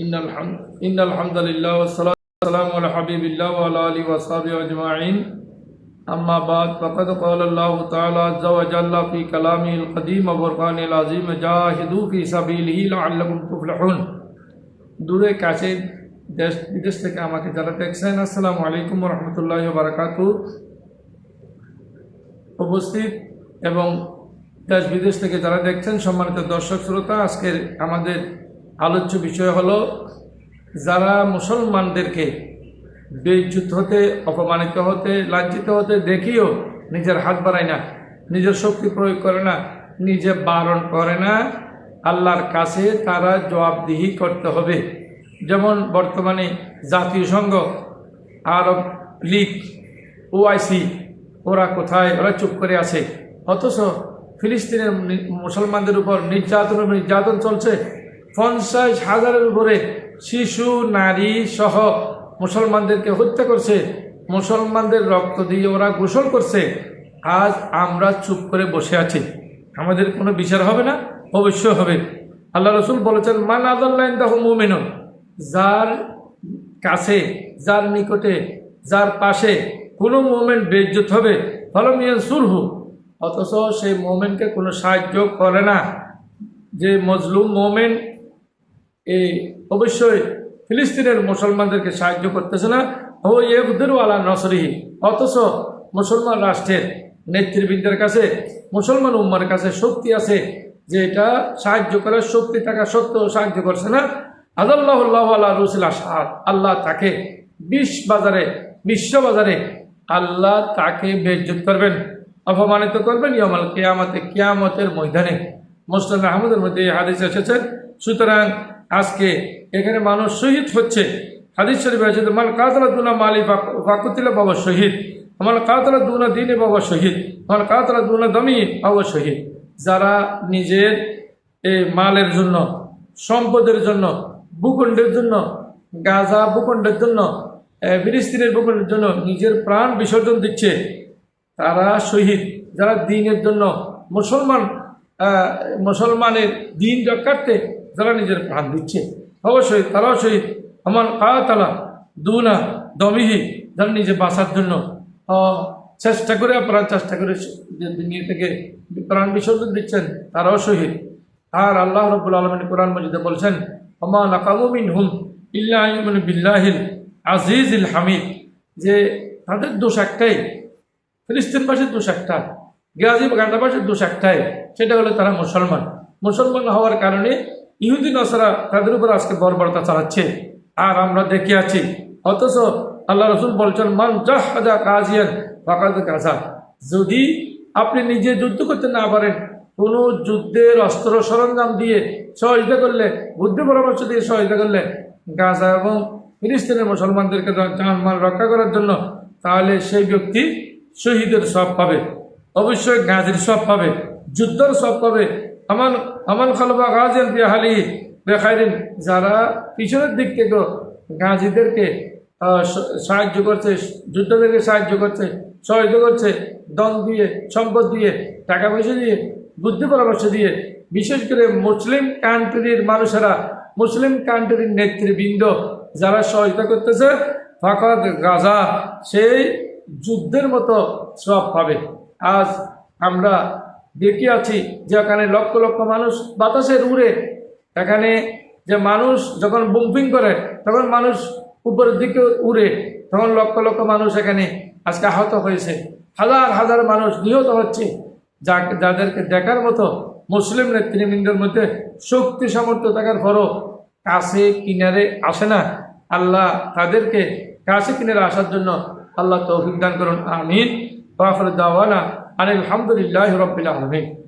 إن الحمد إن الحمد لله والصلاة والسلام على حبيب الله وعلى آله وصحبه أجمعين أما بعد فقد قال الله تعالى عز وجل في كلامه القديم وفرقان العظيم جاهدوا في سبيله لعلكم تفلحون দূরে কাছে দেশ বিদেশ থেকে আমাকে যারা দেখছেন আসসালামু আলাইকুম রহমতুল্লাহ বারাকাতু উপস্থিত এবং দেশ বিদেশ থেকে যারা দেখছেন সম্মানিত দর্শক শ্রোতা আজকের আমাদের আলোচ্য বিষয় হলো, যারা মুসলমানদেরকে বেইজ্জুত হতে, অপমানিত হতে, লাঞ্ছিত হতে দেখিও নিজের হাত বাড়ায় না, নিজের শক্তি প্রয়োগ করে না, নিজে বারণ করে না, আল্লাহর কাছে তারা জবাবদিহি করতে হবে। যেমন বর্তমানে জাতীয় সংঘ, আরব লীগ, ওআইসি, ওরা কোথায়? ওরা চুপ করে আছে। অথচ ফিলিস্তিনের মুসলমানদের উপর নির্যাতন নির্যাতন চলছে। পঞ্চাশ হাজারের উপরে শিশু, নারী সহ মুসলমানদেরকে হত্যা করছে। মুসলমানদের রক্ত দিয়ে ওরা গোসল করছে। আজ আমরা চুপ করে বসে আছি। আমাদের কোনো বিচার হবে না? অবশ্যই হবে। আল্লাহ রসুল বলেছেন, মান আদাল্লাহ দাহ মুমেনুন। যার কাছে, যার নিকটে, যার পাশে কোনো মোমেন্ট বেজ্জত হবে ফলমিয়ান সুরহু অথচ সেই মোমেন্টকে কোনো সাহায্য করে না। যে মজলুম মোমেন্ট এই অবশ্যই ফিলিস্তিনের মুসলমানদেরকে সাহায্য করতেছে না। ও ইবদুর আলা নসরিহি, অথচ মুসলমান রাষ্ট্রের নেতৃবৃন্দের কাছে, মুসলমান উম্মার কাছে শক্তি আছে যে এটা সাহায্য করার শক্তি থাকা সত্ত্বেও সাহায্য করছে না। আদাল্লাহ আল্লাহ রসুল আসাদ আল্লাহ তাকে বিশ বাজারে, বিশ্ব বাজারে আল্লাহ তাকে বেজ্জত করবেন, অপমানিত করবেন ইয়ামাল কেয়ামতে, কেয়ামতের ময়দানে। মুসলিম আহমদের মধ্যে হাদিস এসেছে। সুতরাং আজকে এখানে মানুষ শহীদ হচ্ছে। হাদিস শরীফ আছে মাল কাতলা দুনা মালি ফাকুতিলা বাবা শহীদ। আমার কাতলা দুনা দিনে বাবা শহীদ। আমার কাতলা দুনা দমি বাবা শহীদ। যারা নিজের এই মালের জন্য, সম্পদের জন্য, ভূখণ্ডের জন্য, গাজা ভূখণ্ডের জন্য ফিলিস্তিনের ভূখণ্ডের জন্য নিজের প্রাণ বিসর্জন দিচ্ছে, তারা শহীদ। যারা দিনের জন্য মুসলমান মুসলমানের দিন রক্ষার্থে যারা নিজের প্রাণ দিচ্ছে অবশ্যই তারাও শহীদ আমার কাতালা দুনা দমিহি, যারা নিজে বাঁচার জন্য চেষ্টা করে প্রাণ চেষ্টা করে দুনিয়া থেকে প্রাণ বিসর্জন দিচ্ছেন, তারাও শহীদ আর আল্লাহ রবুল আলমিন কোরআন মজিদে বলছেন, আমা নাকামুমিন হুম ইল্লাহ বিল্লাহিল আজিজিল হামিদ। যে তাদের দোষ একটাই, ফিলিস্তিনবাসীর দোষ একটা, গাজী গান্ডাবাসীর দোষ একটাই, সেটা হলো তারা মুসলমান। মুসলমান হওয়ার কারণে ইহুদি নসরা তাদের উপর আজকে বর্বরতা চালাচ্ছে। আর আমরা দেখে আছি, অথচ আল্লাহ রসুল বলছেন, মান জাহাজা কাজিয়ান, ফাকাদ গাজা যদি আপনি নিজে যুদ্ধ করতে না পারেন, কোনো যুদ্ধের অস্ত্র সরঞ্জাম দিয়ে সহযোগিতা করলে, বুদ্ধি পরামর্শ দিয়ে সহযোগিতা করলে, গাজা এবং ফিলিস্তিনের মুসলমানদেরকে জানমাল রক্ষা করার জন্য, তাহলে সেই ব্যক্তি শহীদের সব পাবে। অবশ্যই গাজীর সব পাবে, যুদ্ধের সব পাবে আমার আমার খালবা গাজেন বিহালি বেখাইরিন। যারা পিছনের দিক থেকে গাজীদেরকে সাহায্য করছে, যুদ্ধদেরকে সাহায্য করছে, সহায়তা করছে, দল দিয়ে, সম্পদ দিয়ে, টাকা পয়সা দিয়ে, বুদ্ধি পরামর্শ দিয়ে, বিশেষ করে মুসলিম কান্ট্রির মানুষেরা, মুসলিম কান্ট্রির নেতৃবৃন্দ যারা সহায়তা করতেছে ফাঁকত গাজা, সেই যুদ্ধের মতো সব পাবে। আজ আমরা দেখে আছি যে এখানে লক্ষ লক্ষ মানুষ বাতাসের উড়ে এখানে যে মানুষ যখন বুম্পিং করে, তখন মানুষ উপরের দিকে উড়ে। তখন লক্ষ লক্ষ মানুষ এখানে আজকে আহত হয়েছে। হাজার হাজার মানুষ নিহত হচ্ছে। যা যাদেরকে দেখার মতো মুসলিম নেতৃবৃন্দের মধ্যে শক্তি সামর্থ্য থাকার পরও কাছে কিনারে আসে না। আল্লাহ তাদেরকে কাছে কিনারে আসার জন্য আল্লাহ তৌফিক দান করুন, আমিন। ওয়াফর দাওয়ানা আনিল আলহামদুলিল্লাহ রবিল আলমিন